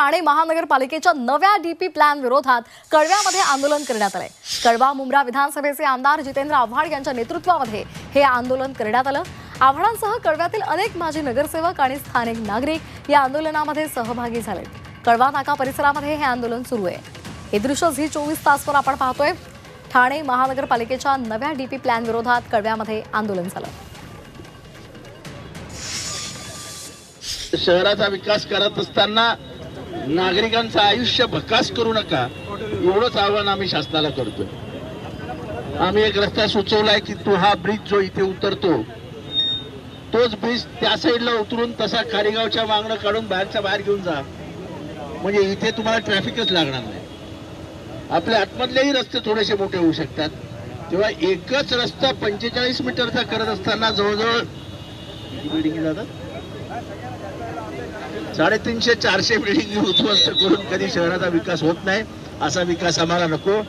ठाणे महानगरपालिकेच्या नव्या DP plan विरोधात कळव्यामध्ये आंदोलन करण्यात आलंय. कळवा मुंब्रा विधानसभेचे आमदार जितेंद्र आव्हाड यांच्या नेतृत्वामध्ये हे आंदोलन करण्यात आलं. आव्हाडांसह कळव्यातील अनेक माजी नगरसेवक आणि स्थानिक नागरिक या आंदोलनामध्ये सहभागी झाले. कळवा नाका परिसरामध्ये हे आंदोलन सुरू आहे. हे दृश्य झी चोवीस तासवर आपण पाहतोय. ठाणे महानगरपालिकेच्या नव्या डीपी प्लॅन विरोधात कळव्यामध्ये आंदोलन झालं. शहराचा विकास करत असताना नागरिकांचं आयुष्य भकास करू नका. एवढंच आव्हान आम्ही शासनाला करतोय. आम्ही एक रस्ता सुचवलाय की तो हा ब्रिज जो इथे उतरतो तोच ब्रिज त्या साईडला उतरून तसा खारेगावच्या मागणं काढून बाहेरच्या बाहेर घेऊन जा. म्हणजे इथे तुम्हाला ट्रॅफिकच लागणार नाही. आपल्या आतमधलेही रस्ते थोडेसे मोठे होऊ शकतात. तेव्हा एकच रस्ता पंचेचाळीस मीटरचा करत असताना जवळजवळ किती बिल्डिंग जातात साडेतीनशे चारशे बिल्डिंग उद्ध्वस्त करून कधी शहराचा विकास होत नाही असा विकास आम्हाला नको.